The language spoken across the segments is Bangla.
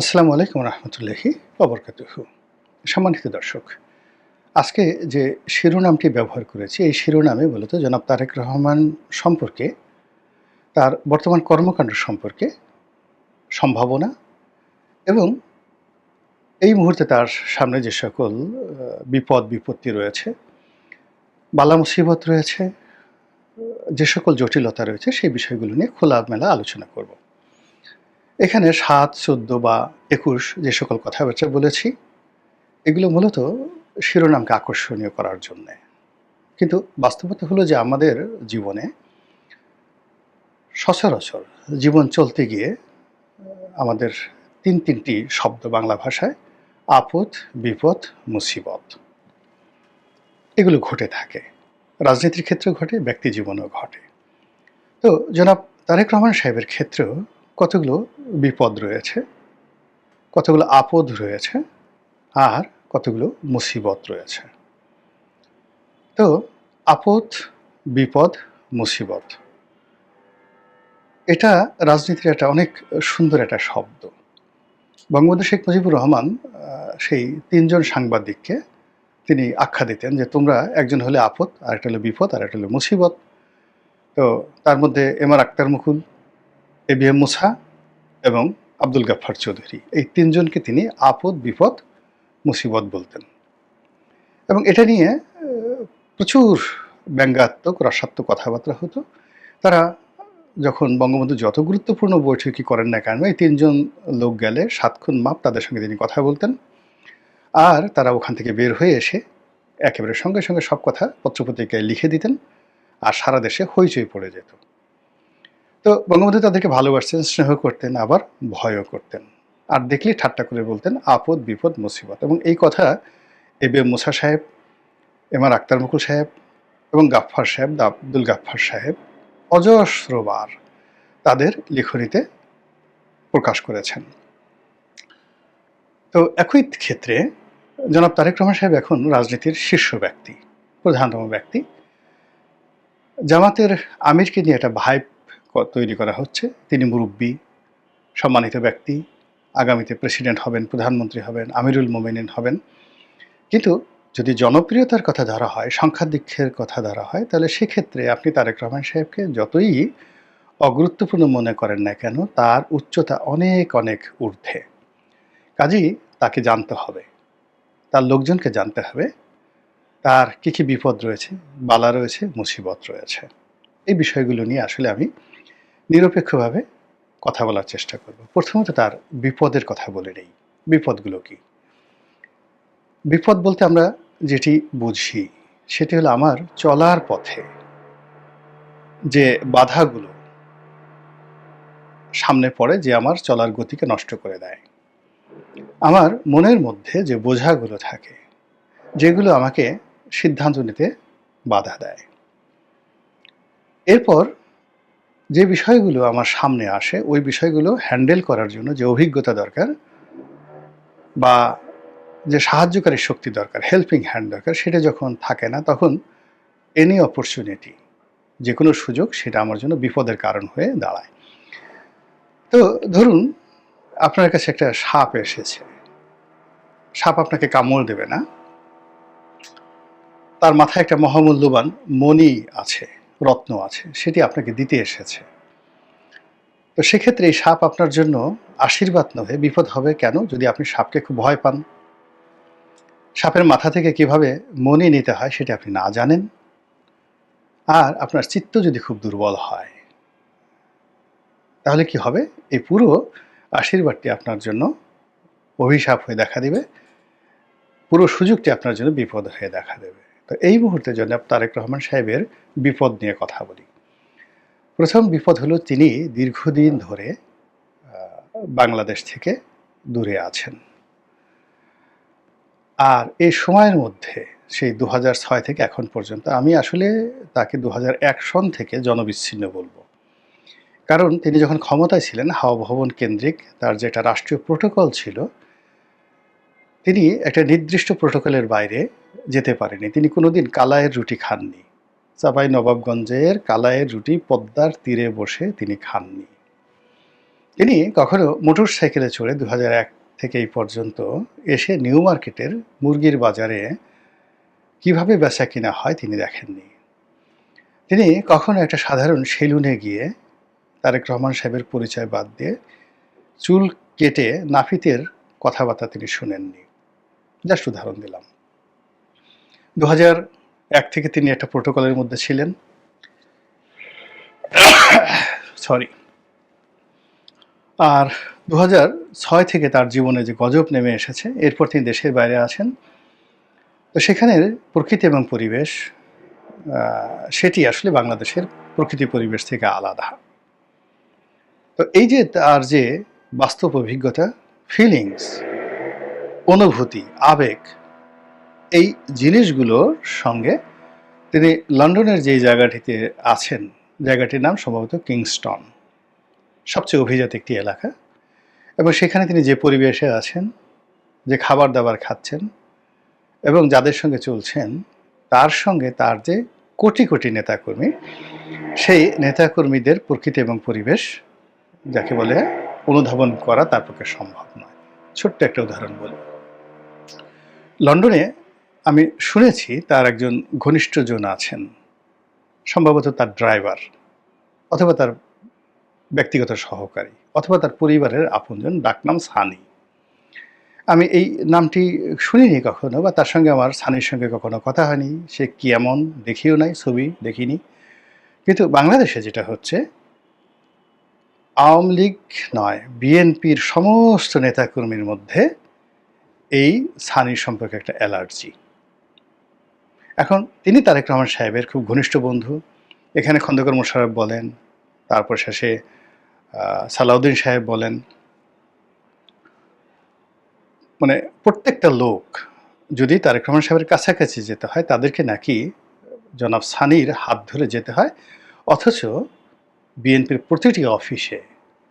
আসসালামু আলাইকুম রহমতুল্লাহি অবরকাতুহু সম্মানিত দর্শক, আজকে যে শিরোনামটি ব্যবহার করেছি, এই শিরোনামে মূলত জনাব তারেক রহমান সম্পর্কে, তার বর্তমান কর্মকাণ্ড সম্পর্কে সম্ভাবনা এবং এই মুহূর্তে তার সামনে যে সকল বিপদ, বিপত্তি রয়েছে, বালা মুসিবত রয়েছে, যে সকল জটিলতা রয়েছে, সেই বিষয়গুলো নিয়ে খোলামেলা আলোচনা করব। এখানে সাত, চোদ্দ বা একুশ যে সকল কথাবার্তা বলেছি, এগুলো মূলত শিরোনামকে আকর্ষণীয় করার জন্য। কিন্তু বাস্তবতা হলো যে আমাদের জীবনে সচরাচর জীবন চলতে গিয়ে, আমাদের তিন তিনটি শব্দ বাংলা ভাষায়, আপদ, বিপদ, মুসিবত, এগুলো ঘটে থাকে। রাজনীতির ক্ষেত্রেও ঘটে, ব্যক্তি জীবনেও ঘটে। তো জনাব তারেক রহমান সাহেবের ক্ষেত্রেও কতগুলো বিপদ রয়েছে, কতগুলো আপদ রয়েছে, আর কতগুলো মুসিবত রয়েছে। তো আপদ, বিপদ, মুসিবত, এটা রাজনীতির একটা অনেক সুন্দর একটা শব্দ। বঙ্গবন্ধু শেখ মুজিবুর রহমান সেই তিনজন সাংবাদিককে তিনি আখ্যা দিতেন যে তোমরা একজন হলে আপদ আর একটা হলো বিপদ আর একটা হলো মুসিবত। তো তার মধ্যে M R Akhtar Mukul A B M Musa এবং আব্দুল গাফফার চৌধুরী। এই তিনজনকে তিনি আপদ, বিপদ, মুসিবত বলতেন। এবং এটা নিয়ে প্রচুর ব্যঙ্গাত্মক, রসাত্মক কথাবার্তা হতো। তারা যখন বঙ্গবন্ধু যত গুরুত্বপূর্ণ বৈঠকই করেন না কেন, এই তিনজন লোক গেলে সাতক্ষণ মাপ তাদের সঙ্গে তিনি কথা বলতেন। আর তারা ওখান থেকে বের হয়ে এসে একেবারে সঙ্গে সঙ্গে সব কথা পত্রপত্রিকায় লিখে দিতেন। আর সারা দেশে হইচই পড়ে যেত। তো বঙ্গবন্ধু তাদেরকে ভালোবাসতেন, স্নেহ করতেন, আবার ভয়ও করতেন। আর দেখলে ঠাট্টা করে বলতেন, আপদ, বিপদ, মুসিবত। এবং এই কথা এ বি এম মুসা সাহেব, এম আর আক্তার মুকুল সাহেব এবং গাফফার সাহেব, দা আব্দুল গাফফার সাহেব অজস্রবার তাদের লিখনিতে প্রকাশ করেছেন। তো একই ক্ষেত্রে জনাব তারেক রহমান সাহেব এখন রাজনীতির শীর্ষ ব্যক্তি, প্রধানতম ব্যক্তি। জামাতের আমিরকে নিয়ে একটা ভাইব তৈরি করা হচ্ছে। তিনি মুরব্বী, সম্মানিত ব্যক্তি, আগামীতে প্রেসিডেন্ট হবেন, প্রধানমন্ত্রী হবেন, আমিরুল মোমেনিন হবেন। কিন্তু যদি জনপ্রিয়তার কথা ধরা হয় সংখ্যাধিক্ষের কথা ধরা হয়, তাহলে সেক্ষেত্রে আপনি তারেক রহমান সাহেবকে যতই অগুরুত্বপূর্ণ মনে করেন না কেন, তার উচ্চতা অনেক অনেক ঊর্ধ্বে। কাজেই তাকে জানতে হবে। তার লোকজনকে জানতে হবে। তার কী কী বিপদ রয়েছে, বালা রয়েছে, মুসিবত রয়েছে। এই বিষয়গুলো নিয়ে আসলে আমি নিরপেক্ষভাবে কথা বলার চেষ্টা করব। প্রথমত তার বিপদের কথা বলে নেই। বিপদগুলো কি? বিপদ বলতে আমরা যেটি বুঝি, সেটি হলো আমার চলার পথে যে বাধাগুলো সামনে পড়ে, যে আমার চলার গতিকে নষ্ট করে দেয়। আমার মনের মধ্যে যে বোঝাগুলো থাকে, যেগুলো আমাকে সিদ্ধান্ত নিতে বাধা দেয়। এরপর যে বিষয়গুলো আমার সামনে আসে, ওই বিষয়গুলো হ্যান্ডেল করার জন্য যে অভিজ্ঞতা দরকার বা যে সাহায্যকারী শক্তি দরকার, হেল্পিং হ্যান্ড দরকার, সেটা যখন থাকে না, তখন এনি অপরচুনিটি যে কোনো সুযোগ, সেটা আমার জন্য বিপদের কারণ হয়ে দাঁড়ায়। তো ধরুন, আপনার কাছে একটা সাপ এসেছে। সাপ আপনাকে কামড় দেবে না। তার মাথায় একটা মহামূল্যবান মণি আছে। রত্ন আছে, সেটি আপনাকে দিতে এসেছে। তো সেক্ষেত্রে এই সাপ আপনার জন্য আশীর্বাদ নহে, বিপদ হবে কেন? যদি আপনি সাপকে খুব ভয় পান। সাপের মাথা থেকে কীভাবে মনে নিতে হয় সেটা আপনি না জানেন। আর আপনার চিত্ত যদি খুব দুর্বল হয়, তাহলে কি হবে? এই পুরো আশীর্বাদটি আপনার জন্য অভিশাপ হয়ে দেখা দিবে। পুরো সুযোগটি আপনার জন্য বিপদ হয়ে দেখা দেবে। তো এই মুহূর্তে জনাব তারেক রহমান সাহেবের বিপদ নিয়ে কথা বলি। প্রথম বিপদ হলো তিনি দীর্ঘদিন ধরে বাংলাদেশ থেকে দূরে আছেন। আর এই সময়ের মধ্যে, সেই দু ছয় থেকে এখন পর্যন্ত আমি আসলে তাকে দু সন থেকে জনবিচ্ছিন্ন বলব। কারণ তিনি যখন ক্ষমতায় ছিলেন হাওয়া ভবন কেন্দ্রিক, তার যেটা রাষ্ট্রীয় প্রোটোকল ছিল, তিনি একটা নির্দিষ্ট প্রোটোকলের বাইরে যেতে পারেনি। তিনি কোনোদিন কালায়ের রুটি খাননি। চাপাই নবাবগঞ্জের কালায়ের রুটি পদ্মার তীরে বসে তিনি খাননি। তিনি কখনো মোটর সাইকেলে চড়ে দু থেকে এই পর্যন্ত এসে নিউ মার্কেটের মুরগির বাজারে কীভাবে বেচা কিনা হয় তিনি দেখেননি। তিনি কখনো একটা সাধারণ সেলুনে গিয়ে তারেক রহমান সাহেবের পরিচয় বাদ দিয়ে চুল কেটে নাফিতের কথাবার্তা তিনি শুনেননি। জাস্ট উদাহরণ দিলাম। দু এক থেকে তিনি একটা প্রোটোকলের মধ্যে ছিলেন। সরি। আর দু ছয় থেকে তার জীবনে যে গজব নেমে এসেছে, এরপর তিনি দেশের বাইরে আছেন তো সেখানের প্রকৃতি এবং পরিবেশ সেটি আসলে বাংলাদেশের প্রকৃতি পরিবেশ থেকে আলাদা। তো এই যে তার যে বাস্তব অভিজ্ঞতা ফিলিংস অনুভূতি, আবেগ এই জিনিসগুলোর সঙ্গে তিনি লন্ডনের যেই জায়গাটিতে আছেন, জায়গাটির নাম সম্ভবত কিংস্টন, সবচেয়ে অভিজাত একটি এলাকা। এবং সেখানে তিনি যে পরিবেশে আছেন, যে খাবার দাবার খাচ্ছেন এবং যাদের সঙ্গে চলছেন, তার সঙ্গে তার যে কোটি কোটি নেতাকর্মী, সেই নেতাকর্মীদের প্রকৃতি এবং পরিবেশ, যাকে বলে অনুধাবন করা তার পক্ষে সম্ভব নয়। ছোট্ট একটা উদাহরণ বলি। লন্ডনে আমি শুনেছি তার একজন ঘনিষ্ঠজন আছেন, সম্ভবত তার ড্রাইভার অথবা তার ব্যক্তিগত সহকারী অথবা তার পরিবারের আপনজন ডাকনাম সানি। আমি এই নামটি শুনিনি কখনো বা তার সঙ্গে আমার সানির সঙ্গে কখনো কথা হয়নি। সে কি এমন দেখিও নাই, ছবি দেখিনি। কিন্তু বাংলাদেশে যেটা হচ্ছে, আওয়ামী লীগ নয়, বিএনপির সমস্ত নেতাকর্মীর মধ্যে এই সানির সম্পর্কে একটা অ্যালার্জি। এখন তিনি তারেক রহমান সাহেবের খুব ঘনিষ্ঠ বন্ধু। এখানে খন্দকার মোশারফ বলেন, তারপর শেষে সালাউদ্দিন সাহেব বলেন। মানে প্রত্যেকটা লোক যদি তারেক রহমান সাহেবের কাছাকাছি যেতে হয়, তাদেরকে নাকি জনাব সানির হাত ধরে যেতে হয়। অথচ বিএনপির প্রতিটি অফিসে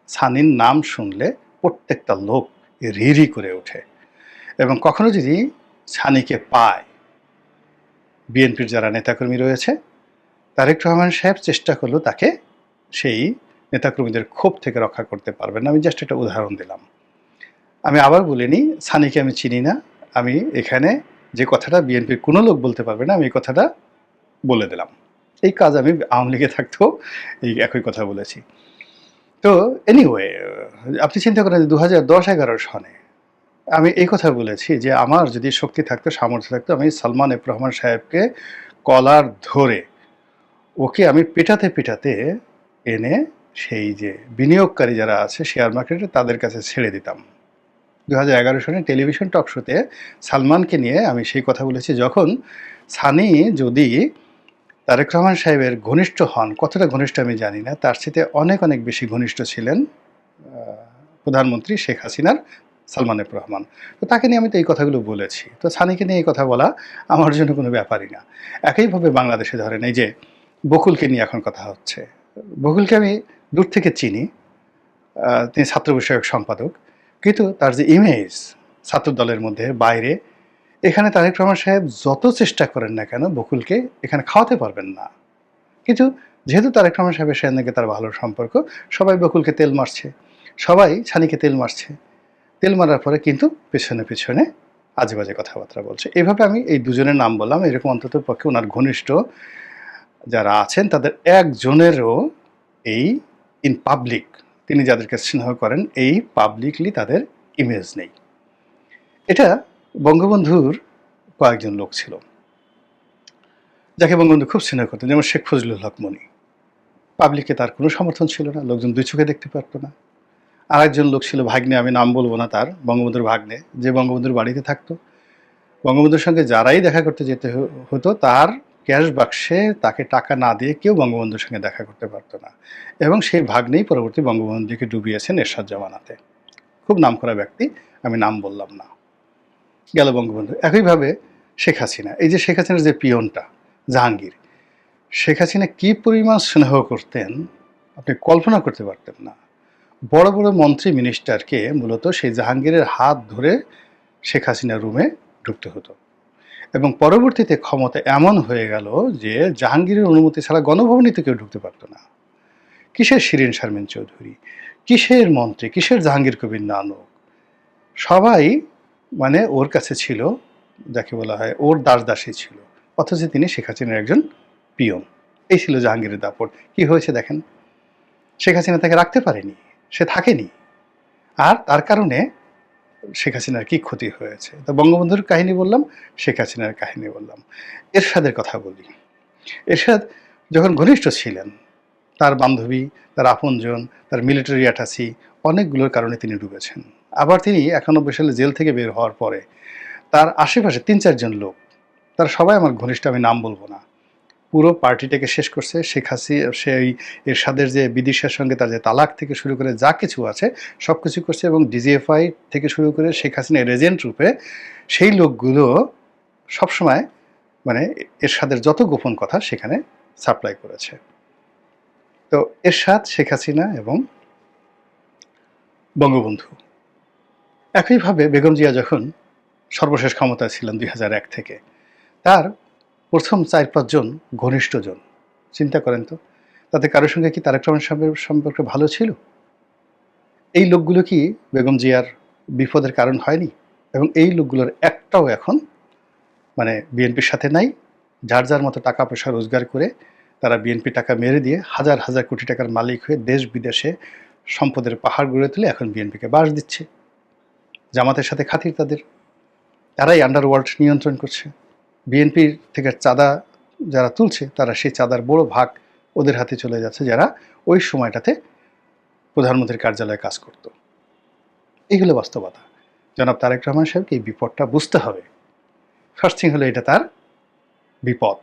সানির নাম শুনলে প্রত্যেকটা লোক রি রি করে ওঠে। এবং কখনো যদি সানিকে পায় বিএনপির যারা নেতাকর্মী রয়েছে, তারেক রহমান সাহেব চেষ্টা করল তাকে সেই নেতাকর্মীদের ক্ষোভ থেকে রক্ষা করতে পারবেন না। আমি জাস্ট একটা উদাহরণ দিলাম। আমি আবার বলিনি, সানিকে আমি চিনি না, আমি এখানে যে কথাটা বিএনপির কোনো লোক বলতে পারবে না, আমি এই কথাটা বলে দিলাম। এই কাজ আমি আওয়ামী লীগে থাকতেও এই একই কথা বলেছি। তো এনিওয়ে আপনি চিন্তা করেন দু হাজার দশ এগারো সনে আমি এই কথা বলেছি যে আমার যদি শক্তি থাকতো, সামর্থ্য থাকতো, আমি সালমান এফ রহমান সাহেবকে কলার ধরে ওকে আমি পেটাতে পেটাতে এনে সেই যে বিনিয়োগকারী যারা আছে শেয়ার মার্কেটে তাদের কাছে ছেড়ে দিতাম। দু হাজার এগারো সনে টেলিভিশন টক শোতে সালমানকে নিয়ে আমি সেই কথা বলেছি, যখন সানি যদি তারেক রহমান সাহেবের ঘনিষ্ঠ হন, কতটা ঘনিষ্ঠ আমি জানি না, তার সাথে অনেক অনেক বেশি ঘনিষ্ঠ ছিলেন প্রধানমন্ত্রী শেখ হাসিনার সালমান এফ রহমান। তো তাকে নিয়ে আমি তো এই কথাগুলো বলেছি। তো সানিকে নিয়ে এই কথা বলা আমার জন্য কোনো ব্যাপারই না। একইভাবে বাংলাদেশে ধরেন এই যে বকুলকে নিয়ে এখন কথা হচ্ছে। বকুলকে আমি দূর থেকে চিনি। তিনি ছাত্র বিষয়ক সম্পাদক। কিন্তু তার যে ইমেজ ছাত্র দলের মধ্যে বাইরে, এখানে তারেক রহমান সাহেব যত চেষ্টা করেন না কেন বকুলকে এখানে খাওয়াতে পারবেন না। কিন্তু যেহেতু তারেক রহমান সাহেবের সঙ্গে তার ভালো সম্পর্ক, সবাই বকুলকে তেল মারছে। সবাই ছানিকে তেল মারছে। তেল মারার পরে কিন্তু পেছনে পেছনে আজে বাজে কথাবার্তা বলছে। এভাবে আমি এই দুজনের নাম বললাম। এরকম অন্তত পক্ষে ওনার ঘনিষ্ঠ যারা আছেন, তাদের একজনেরও এই ইন পাবলিক তিনি যাদেরকে স্নেহ করেন, এই পাবলিকলি তাদের ইমেজ নেই। এটা বঙ্গবন্ধুর কয়েকজন লোক ছিল, যাকে বঙ্গবন্ধু খুব স্নেহ করতেন। যেমন শেখ ফজলুল হক মনি। পাবলিকে তার কোনো সমর্থন ছিল না। লোকজন দুই চোখে দেখতে পারতো না। আরেকজন লোক ছিল ভাগ্নে, আমি নাম বলব না তার, বঙ্গবন্ধুর ভাগ্নে, যে বঙ্গবন্ধুর বাড়িতে থাকতো। বঙ্গবন্ধুর সঙ্গে যারাই দেখা করতে যেতে হতো, তার ক্যাশ বাক্সে তাকে টাকা না দিয়ে কেউ বঙ্গবন্ধুর সঙ্গে দেখা করতে পারতো না। এবং সেই ভাগ্নেই পরবর্তী বঙ্গবন্ধুকে ডুবিয়েছেন এরশাদ জামানাতে। খুব নামকরা ব্যক্তি, আমি নাম বললাম না। গেল বঙ্গবন্ধু। একইভাবে শেখ হাসিনা। এই যে শেখ হাসিনার যে পিয়নটা, জাহাঙ্গীর, শেখ হাসিনা কী পরিমাণ স্নেহ করতেন, আপনি কল্পনা করতে পারতেন না। বড় বড় মন্ত্রী মিনিস্টারকে মূলত সেই জাহাঙ্গীরের হাত ধরে শেখ হাসিনার রুমে ঢুকতে হতো। এবং পরবর্তীতে ক্ষমতা এমন হয়ে গেল যে জাহাঙ্গীরের অনুমতি ছাড়া গণভবনেতে কেউ ঢুকতে পারতো না। কিসের শিরিন শারমিন চৌধুরী? কিসের মন্ত্রী? কিসের জাহাঙ্গীর কবির নানক? সবাই মানে ওর কাছে ছিল, যাকে বলা হয় ওর দাস দাসী ছিল, অথচ তিনি শেখ হাসিনার একজন পিয়ন। এই ছিল জাহাঙ্গীরের দাপট। কি হয়েছে দেখেন? শেখ হাসিনা তাকে রাখতে পারেনি। সে থাকেনি। আর তার কারণে শেখ হাসিনার কি ক্ষতি হয়েছে? তো বঙ্গবন্ধুর কাহিনী বললাম, শেখ হাসিনার কাহিনী বললাম। এরশাদের কথা বলি। এরশাদ যখন ঘনিষ্ঠ ছিলেন, তার বান্ধবী, তার আপনজন, তার মিলিটারি অ্যাটাসি অনেকগুলোর কারণে তিনি ডুবেছেন। আবার তিনি একানব্বই সালে জেল থেকে বের হওয়ার পরে তার আশেপাশে তিন চারজন লোক, তার সবাই আমার ঘনিষ্ঠ, আমি নাম বলব না পুরো পার্টিটাকে শেষ করছে শেখ হাসি, সেই এরশাদের যে বিদিশার সঙ্গে তার যে তালাক থেকে শুরু করে যা কিছু আছে, সব কিছু করছে এবং ডিজিএফআই থেকে শুরু করে শেখ হাসিনার এজেন্ট রূপে সেই লোকগুলো সবসময় মানে এরশাদের যত গোপন কথা সেখানে সাপ্লাই করেছে। তো এরশাদ, শেখ হাসিনা এবং বঙ্গবন্ধু। একইভাবে বেগম জিয়া যখন সর্বশেষ ক্ষমতায় ছিলেন দুই থেকে, তার প্রথম চার পাঁচজন ঘনিষ্ঠজন। চিন্তা করেন তো, তাতে কারোর সঙ্গে কি তারেক রহমান সম্পর্ক ভালো ছিল? এই লোকগুলো কি বেগম জিয়ার বিপদের কারণ হয়নি? এবং এই লোকগুলোর একটাও এখন মানে বিএনপির সাথে নাই, যার যার মতো টাকা পয়সা রোজগার করে তারা বিএনপি টাকা মেরে দিয়ে হাজার হাজার কোটি টাকার মালিক হয়ে দেশ বিদেশে সম্পদের পাহাড় গড়ে তুলে এখন বিএনপিকে বাস দিচ্ছে। জামাতের সাথে খাতির তাদের। তারাই আন্ডারওয়ার্ল্ড নিয়ন্ত্রণ করছে। বিএনপির থেকে চাঁদা যারা তুলছে, তারা সেই চাঁদার বড় ভাগ ওদের হাতে চলে যাচ্ছে যারা ওই সময়টাতে প্রধানমন্ত্রীর কার্যালয়ে কাজ করত। এইগুলো বাস্তবতা। জনাব তারেক রহমান সাহেবকে এই বিপদটা বুঝতে হবে। ফার্স্ট থিং হলো এটা তার বিপদ।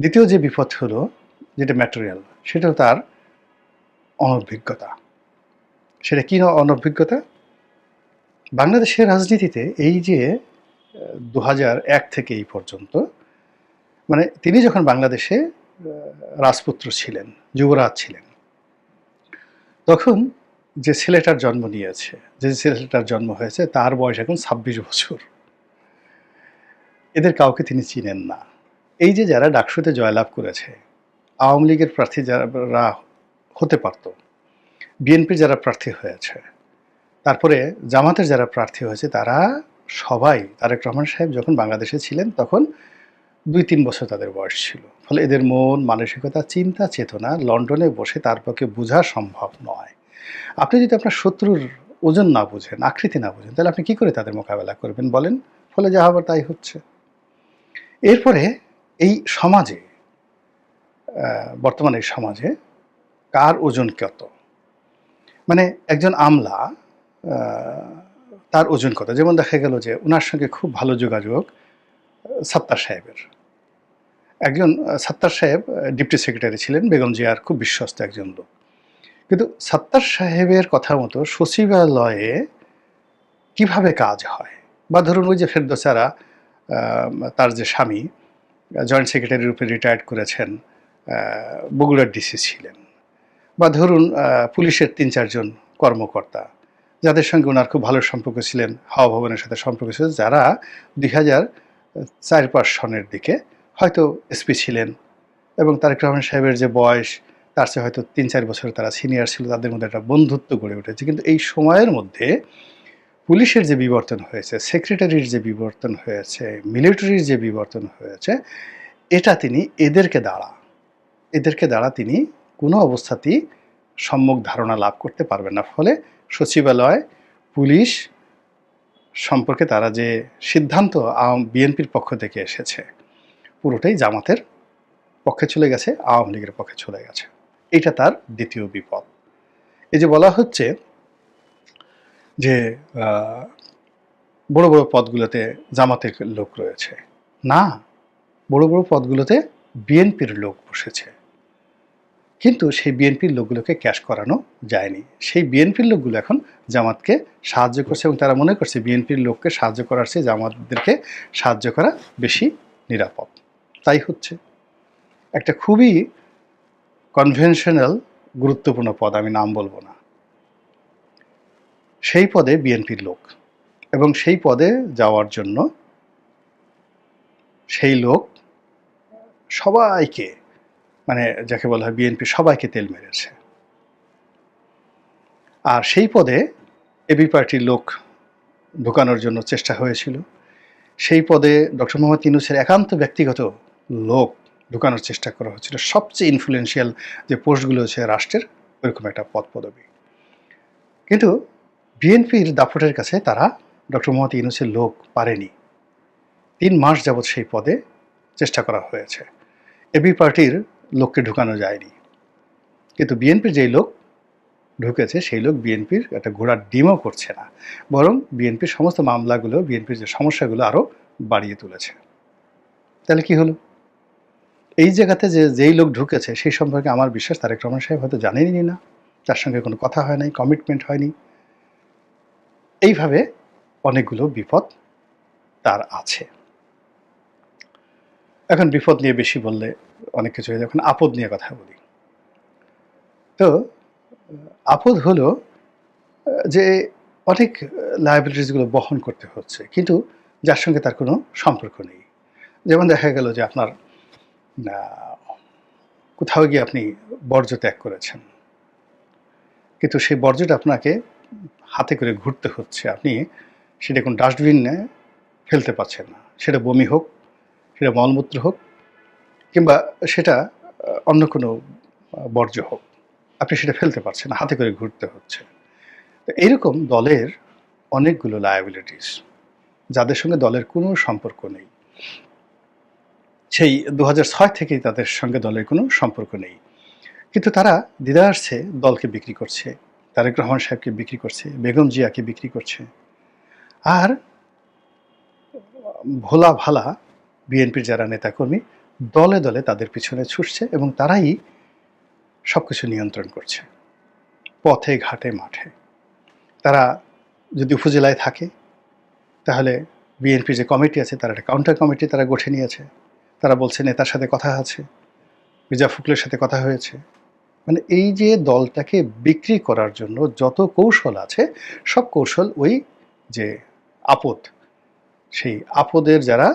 দ্বিতীয় যে বিপদ হলো, যেটা ম্যাটেরিয়াল সেটাও তার অনভিজ্ঞতা। সেটা কী অনভিজ্ঞতা? বাংলাদেশের রাজনীতিতে এই যে দু এক থেকে এই পর্যন্ত। মানে তিনি যখন বাংলাদেশে রাজপুত্র ছিলেন, যুবরাজ ছিলেন, তখন যে ছেলেটার জন্ম নিয়েছে, যে ছেলেটার জন্ম হয়েছে, তার বয়স এখন ছাব্বিশ বছর। এদের কাউকে তিনি চিনেন না। এই যে যারা ডাকসুতে জয়লাভ করেছে, আওয়ামী লীগের প্রার্থী যারা হতে পারত, বিএনপির যারা প্রার্থী হয়েছে, তারপরে জামাতের যারা প্রার্থী হয়েছে, তারা সবাই, তারেক রহমান সাহেব যখন বাংলাদেশে ছিলেন, তখন দুই তিন বছর তাদের বয়স ছিল। ফলে এদের মন, মানসিকতা, চিন্তা, চেতনা লন্ডনে বসে তার পক্ষে বোঝা সম্ভব নয়। আপনি যদি আপনার শত্রুর ওজন না বুঝেন, আকৃতি না বুঝেন, তাহলে আপনি কি করে তাদের মোকাবেলা করবেন বলেন? ফলে যা হবার তাই হচ্ছে। এরপরে এই সমাজে বর্তমানে এই সমাজে কার ওজন কত? মানে একজন আমলা তার ওজন কত? যেমন দেখা গেল যে ওনার সঙ্গে খুব ভালো যোগাযোগ সাত্তার সাহেবের। একজন সাত্তার সাহেব ডিপটি সেক্রেটারি ছিলেন, বেগম জিয়ার খুব বিশ্বস্ত একজন লোক। কিন্তু সাত্তার সাহেবের কথা মতো সচিবালয়ে কীভাবে কাজ হয়? বা ধরুন ওই যে ফেরদোসারা তার যে স্বামী, জয়েন্ট সেক্রেটারি রূপে রিটায়ার্ড করেছেন বগুড়ার ডিসি ছিলেন। বা ধরুন পুলিশের তিন চারজন কর্মকর্তা যাদের সঙ্গে ওনার খুব ভালো সম্পর্ক ছিলেন, হাওয়া ভবনের সাথে সম্পর্ক ছিল, যারা দুই হাজার চার পাঁচ সনের দিকে হয়তো এসপি ছিলেন এবং তারেক রহমান সাহেবের যে বয়স, তার চেয়ে হয়তো তিন চার বছর তারা সিনিয়র ছিল, তাদের মধ্যে একটা বন্ধুত্ব গড়ে উঠেছে। কিন্তু এই সময়ের মধ্যে পুলিশের যে বিবর্তন হয়েছে সেক্রেটারির যে বিবর্তন হয়েছে মিলিটারির যে বিবর্তন হয়েছে, এটা তিনি এদেরকে দ্বারা এদেরকে দ্বারা তিনি কোনো অবস্থাতেই সম্যক ধারণা লাভ করতে পারবেন না। ফলে সচিবালয়, পুলিশ সম্পর্কে তারা যে সিদ্ধান্ত বিএনপির পক্ষ থেকে এসেছে, পুরোটাই জামাতের পক্ষে চলে গেছে, আওয়ামী লীগের পক্ষে চলে গেছে। এটা তার দ্বিতীয় বিপদ। এই যে বলা হচ্ছে যে বড় বড় পদগুলোতে জামাতের লোক রয়েছে। না, বড় বড় পদগুলোতে বিএনপির লোক বসেছে। কিন্তু সেই বিএনপির লোকগুলোকে ক্যাশ করানো যায়নি। সেই বিএনপির লোকগুলো এখন জামাতকে সাহায্য করছে এবং তারা মনে করছে বিএনপির লোককে সাহায্য করার চেয়ে জামাতদেরকে সাহায্য করা বেশি নিরাপদ। তাই হচ্ছে। একটা খুবই কনভেনশনাল গুরুত্বপূর্ণ পদ, আমি নাম বলব না। সেই পদে বিএনপির লোক এবং সেই পদে যাওয়ার জন্য সেই লোক সবাইকে মানে যাকে বলা হয় বিএনপি সবাইকে তেল মেরেছে। আর সেই পদে এবি পার্টির লোক ঢুকানোর জন্য চেষ্টা হয়েছিল। সেই পদে ডক্টর মোহাম্মদ ইউনুসের একান্ত ব্যক্তিগত লোক ঢুকানোর চেষ্টা করা হচ্ছিল সবচেয়ে ইনফ্লুয়েন্সিয়াল যে পোস্টগুলো হচ্ছে রাষ্ট্রের, ওইরকম একটা পদ পদবি। কিন্তু বিএনপির দাপটের কাছে তারা ডক্টর মোহাম্মদ ইউনুসের লোক পারেনি। তিন মাস যাবৎ সেই পদে চেষ্টা করা হয়েছে। এবি পার্টির লোককে ঢুকানো যায়নি। কিন্তু বিএনপির যেই লোক ঢুকেছে, সেই লোক বিএনপির একটা ঘোড়ার ডিমও করছে না। বরং বিএনপির সমস্ত মামলাগুলো বিএনপির যে সমস্যাগুলো আরও বাড়িয়ে তুলেছে। তাহলে কি হলো? এই জায়গাতে যে যেই লোক ঢুকেছে, সেই সম্পর্কে আমার বিশ্বাস তারেক রহমান সাহেব হয়তো জানেনই না। তার সঙ্গে কোনো কথা হয় নাই কমিটমেন্ট হয়নি। এইভাবে অনেকগুলো বিপদ তার আছে। এখন বিপদ নিয়ে বেশি বললে অনেক কিছু হয়ে যায়। এখন আপদ নিয়ে কথা বলি। তো, আপদ হলো, যে অনেক লায়াবিলিটিসগুলো বহন করতে হচ্ছে, কিন্তু যার সঙ্গে তার কোনো সম্পর্ক নেই। যেমন দেখা গেল যে আপনার কোথাও গিয়ে আপনি বর্জ্য ত্যাগ করেছেন। কিন্তু সেই বর্জ্যটা আপনাকে হাতে করে ঘুরতে হচ্ছে। আপনি সেটা কোন ডাস্টবিনে ফেলতে পারছেন না। সেটা বমি হোক সেটা মলমূত্র হোক কিংবা সেটা অন্য কোনো বর্জ্য হোক, আপনি সেটা ফেলতে পারছেন হাতে করে ঘুরতে হচ্ছে। তো এইরকম দলের অনেকগুলো লায়াবিলিটিস যাদের সঙ্গে দলের কোনো সম্পর্ক নেই। সেই দু ছয় থেকেই তাদের সঙ্গে দলের কোনো সম্পর্ক নেই। কিন্তু তারা দিদারসে দলকে বিক্রি করছে, তারেক রহমান সাহেবকে বিক্রি করছে, বেগম জিয়াকে বিক্রি করছে। আর ভোলা ভালা বিএনপির যারা নেতাকর্মী দলে দলে তাদের পিছনে ছুটছে এবং তারাই সব কিছু নিয়ন্ত্রণ করছে, পথে, ঘাটে, মাঠে। তারা যদি উপজেলায় থাকে, তাহলে বিএনপির যে কমিটি আছে, তারা একটা কাউন্টার কমিটি তারা গঠে নিয়েছে। তারা বলছে, নেতার সাথে কথা আছে, মির্জা ফুকলের সাথে কথা হয়েছে। মানে এই যে দলটাকে বিক্রি করার জন্য যত কৌশল আছে, সব কৌশল ওই যে আপদ, সেই আপদের যারা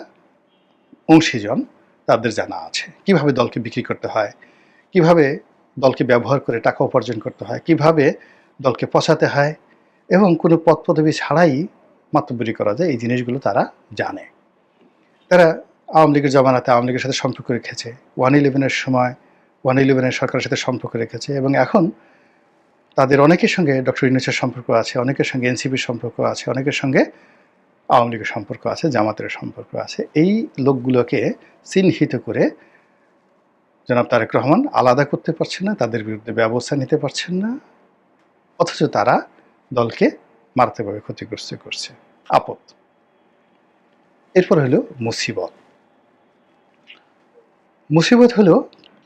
অংশীজন তাদের জানা আছে। কীভাবে দলকে বিক্রি করতে হয়? কীভাবে দলকে ব্যবহার করে টাকা উপার্জন করতে হয়? কীভাবে দলকে পচাতে হয়? এবং কোনো পদ পদবি ছাড়াই মাতব্বরি করা যায়, এই জিনিসগুলো তারা জানে। তারা আওয়ামী লীগের জমানাতে আওয়ামী লীগের সাথে সম্পর্ক রেখেছে। ওয়ান ইলেভেনের সময় ওয়ান ইলেভেনের সরকারের সাথে সম্পর্ক রেখেছে এবং এখন তাদের অনেকের সঙ্গে ডক্টর ইউনুসের সম্পর্ক আছে, অনেকের সঙ্গে এনসিপির সম্পর্ক আছে, অনেকের সঙ্গে আওয়ামী লীগের সম্পর্ক আছে, জামাতের সম্পর্ক আছে। এই লোকগুলোকে চিহ্নিত করে জনাব তারেক রহমান আলাদা করতে পারছেন না, তাদের বিরুদ্ধে ব্যবস্থা নিতে পারছেন না, অথচ তারা দলকে মারাত্মকভাবে ক্ষতিগ্রস্ত করছে। আপদ। এরপর হলো মুসিবত। মুসিবত হলো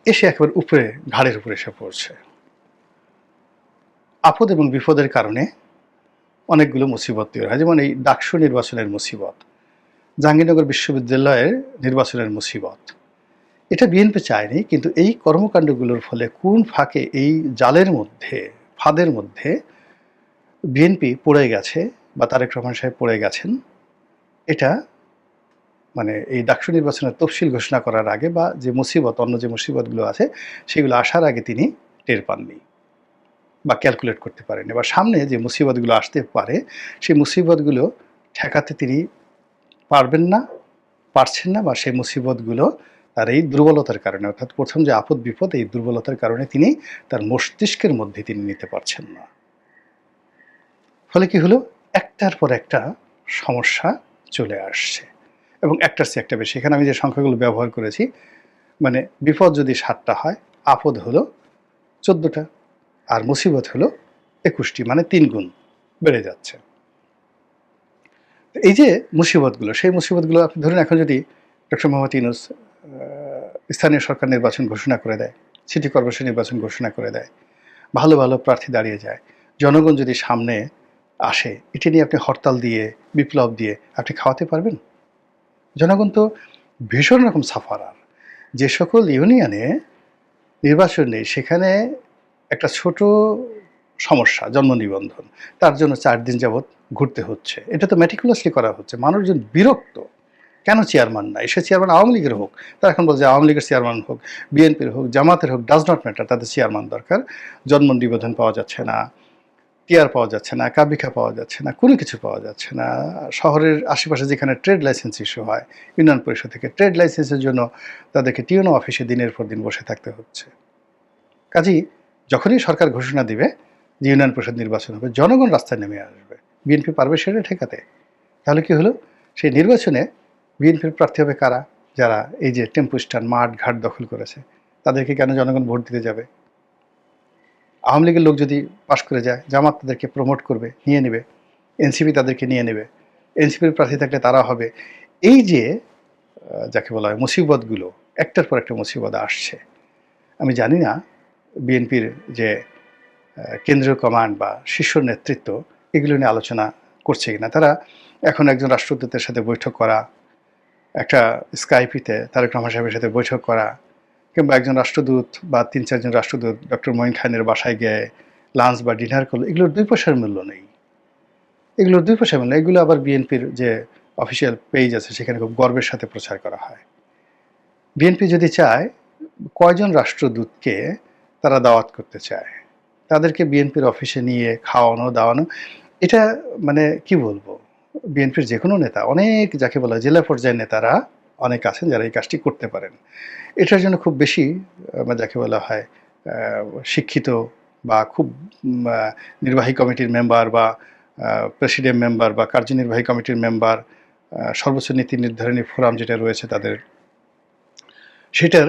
এসে একেবারে উপরে, ঘাড়ের উপরে এসে পড়ছে। আপদ এবং বিপদের কারণে অনেকগুলো মুসিবত তৈরি হয়। যেমন এই ডাকসু নির্বাচনের মুসিবত, জাহাঙ্গীরনগর বিশ্ববিদ্যালয়ের নির্বাচনের মুসিবত। এটা বিএনপি চায়নি, কিন্তু এই কর্মকাণ্ডগুলোর ফলে কোন ফাঁকে এই জালের মধ্যে, ফাঁদের মধ্যে বিএনপি পড়ে গেছে বা তারেক রহমান সাহেব পড়ে গেছেন, এটা মানে এই ডাকসু নির্বাচনের তফসিল ঘোষণা করার আগে বা যে মুসিবত, অন্য যে মুসিবতগুলো আছে, সেগুলো আসার আগে তিনি টের পাননি। বা ক্যালকুলেট করতে পারেন। এবার সামনে যে মুসিবতগুলো আসতে পারে, সেই মুসিবতগুলো ঠেকাতে তিনি পারবেন না, পারছেন না বা সেই মুসিবতগুলো তার এই দুর্বলতার কারণে, অর্থাৎ প্রথম যে আপদ বিপদ, এই দুর্বলতার কারণে তিনি তার মস্তিষ্কের মধ্যে তিনি নিতে পারছেন না। ফলে কি হলো? একটার পর একটা সমস্যা চলে আসছে। এবং একটার চেয়ে একটা বেশি। এখানে আমি যে সংখ্যাগুলো ব্যবহার করেছি মানে বিপদ যদি সাতটা হয়, আপদ হলো চোদ্দোটা। আর মুসিবত হলো একুশটি মানে তিন গুণ বেড়ে যাচ্ছে। এই যে মুসিবতগুলো, সেই মুসিবতগুলো আপনি ধরুন এখন যদি ডক্টর মোহাম্মদ ইউনুস স্থানীয় সরকার নির্বাচন ঘোষণা করে দেয়, সিটি কর্পোরেশন নির্বাচন ঘোষণা করে দেয়, ভালো ভালো প্রার্থী দাঁড়িয়ে যায়, জনগণ যদি সামনে আসে, এটি নিয়ে আপনি হরতাল দিয়ে, বিপ্লব দিয়ে আপনি খাওয়াতে পারবেন? জনগণ তো ভীষণ রকম সাফারার। যে সকল ইউনিয়নে নির্বাচন নেই, সেখানে একটা ছোট সমস্যা, জন্ম নিবন্ধন। তার জন্য চার দিন যাবৎ ঘুরতে হচ্ছে। এটা তো ম্যাটিকুলাসলি করা হচ্ছে। মানুষজন বিরক্ত। কেন চেয়ারম্যান নাই? সে চেয়ারম্যান আওয়ামী লীগের হোক। তারা এখন বলছে আওয়ামী লীগের চেয়ারম্যান হোক, বিএনপির হোক, জামাতের হোক ডাজ নট ম্যাটার তাদের চেয়ারম্যান দরকার। জন্ম নিবন্ধন পাওয়া যাচ্ছে না টিয়ার পাওয়া যাচ্ছে না কাবিখা পাওয়া যাচ্ছে না, কোনো কিছু পাওয়া যাচ্ছে না। শহরের আশেপাশে যেখানে ট্রেড লাইসেন্স ইস্যু হয়, ইউনিয়ন পরিষদ থেকে ট্রেড লাইসেন্সের জন্য তাদেরকে টিউনো অফিসে দিনের পর দিন বসে থাকতে হচ্ছে। কাজেই যখনই সরকার ঘোষণা দিবে যে ইউনিয়ন পরিষদ নির্বাচন হবে, জনগণ রাস্তায় নেমে আসবে। বিএনপি পারবে সেটা ঠেকাতে। তাহলে কি হলো? সেই নির্বাচনে বিএনপির প্রার্থী হবে কারা? যারা এই যে টেম্পু স্ট্যান্ড, মাঠ, ঘাট দখল করেছে, তাদেরকে কেন জনগণ ভোট দিতে যাবে? আওয়ামী লীগের লোক যদি পাশ করে যায়, জামাত তাদেরকে প্রমোট করবে, নিয়ে নেবে, এনসিপি তাদেরকে নিয়ে নেবে, এনসিপির প্রার্থী থাকলে তারা হবে। এই যে যাকে বলা হয় মুসিবতগুলো, একটার পর একটা মুসিবত আসছে। আমি জানি না বিএনপির যে কেন্দ্রীয় কমান্ড বা শীর্ষ নেতৃত্ব, এগুলো নিয়ে আলোচনা করছে কিনা। তারা এখন একজন রাষ্ট্রদূতের সাথে বৈঠক করা, একটা স্কাইপিতে তারেক রহমান সাহেবের সাথে বৈঠক করা, কিংবা একজন রাষ্ট্রদূত বা তিন চারজন রাষ্ট্রদূত, ডক্টর মঈন খানের বাসায় গিয়ে লাঞ্চ বা ডিনার করল, এগুলোর দুই পয়সার মূল্য নেই। এগুলোর দুই পয়সার মূল্য এগুলো আবার বিএনপির যে অফিসিয়াল পেজ আছে, সেখানে খুব গর্বের সাথে প্রচার করা হয়। বিএনপি যদি চায়, কয়জন রাষ্ট্রদূতকে তারা দাওয়াত করতে চায়। তাদেরকে বিএনপির অফিসে নিয়ে খাওয়ানো, দাওয়ানো, এটা মানে কি বলব? বিএনপির যে কোনো নেতা, অনেক যাকে বলা জেলা পর্যায়ের নেতারা অনেক আছেন যারা এই কাজটি করতে পারেন। এটার জন্য খুব বেশি যাকে বলা হয় শিক্ষিত বা খুব নির্বাহী কমিটির মেম্বার বা প্রেসিডেন্ট মেম্বার বা কার্যনির্বাহী কমিটির মেম্বার সর্বোচ্চ নীতি নির্ধারণী ফোরাম যেটা রয়েছে তাদের, সেটার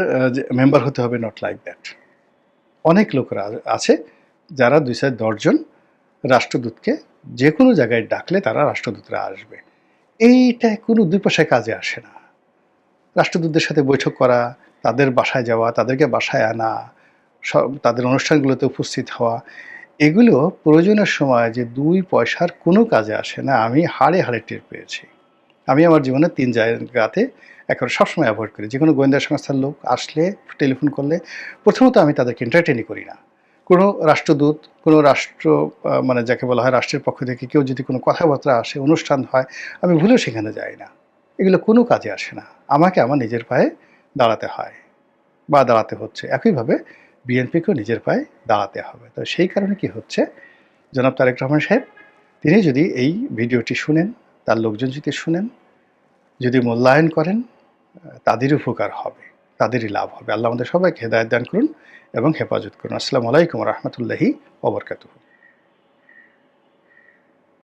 মেম্বার হতে হবে নট লাইক দ্যাট অনেক লোকরা আছে যারা দুই চার দশজন রাষ্ট্রদূতকে যে কোনো জায়গায় ডাকলে তারা রাষ্ট্রদূতরা আসবে। এইটা কোনো দুই পয়সায় কাজে আসে না। রাষ্ট্রদূতদের সাথে বৈঠক করা, তাদের বাসায় যাওয়া, তাদেরকে বাসায় আনা, সব তাদের অনুষ্ঠানগুলোতে উপস্থিত হওয়া, এগুলো প্রয়োজনের সময় যে দুই পয়সার কোনো কাজে আসে না, আমি হাড়ে হাড়ে টের পেয়েছি। আমি আমার জীবনে তিন জায়গাতে এখন সবসময় অ্যাভয়েড করি। যে কোনো গোয়েন্দা সংস্থার লোক আসলে টেলিফোন করলে প্রথমত আমি তাদেরকে এন্টারটেনই করি না। কোনো রাষ্ট্রদূত, কোনো রাষ্ট্র মানে যাকে বলা হয় রাষ্ট্রের পক্ষ থেকে কেউ যদি কোনো কথাবার্তা আসে, অনুষ্ঠান হয়, আমি ভুলেও সেখানে যাই না। এগুলো কোনো কাজে আসে না। আমাকে আমার নিজের পায়ে দাঁড়াতে হয় বা দাঁড়াতে হচ্ছে। একইভাবে বিএনপিকেও নিজের পায়ে দাঁড়াতে হবে। তো সেই কারণে কি হচ্ছে? জনাব তারেক রহমান সাহেব, তিনি যদি এই ভিডিওটি শুনেন তার লোকজন যদি শুনেন, যদি মূল্যায়ন করেন, তাদের উপকার হবে, তাদেরই লাভ হবে। আল্লাহ আমাদের সবাইকে হেদায়ত দান করুন এবং হেফাজত করুন। আসসালামু আলাইকুম রহমতুল্লাহি ওবরকাতুহ